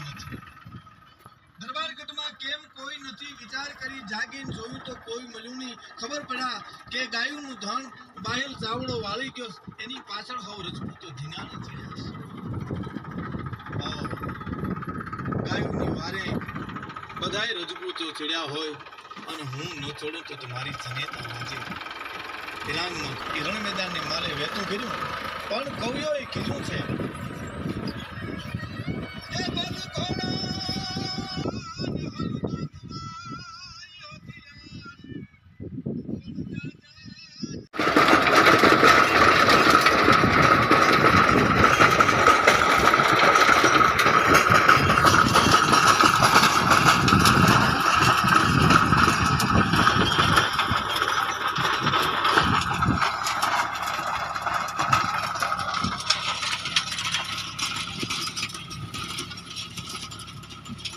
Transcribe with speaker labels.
Speaker 1: મળતું નથી દરબારગઢમાં કેમ કોઈ નથી વિચાર કરી જાગીને જોયું તો કોઈ મળ્યું નહીં. ખબર પડ્યા કે ગાયુંનું ધન બાયલ ચાવડો વાળી ગયો. એની પાછળ હવ રજપૂતો ધીનાને ચડ્યા છે. આવો. ગાયુંની વારે બધાય રજપૂતો ચડ્યા હોય અને હું ન ચડું તો તમારી જનેતા લાજે હિરાનનો હિરણ મેદાનને મારે વહેતું કર્યું. પણ કવિઓએ કીધું છે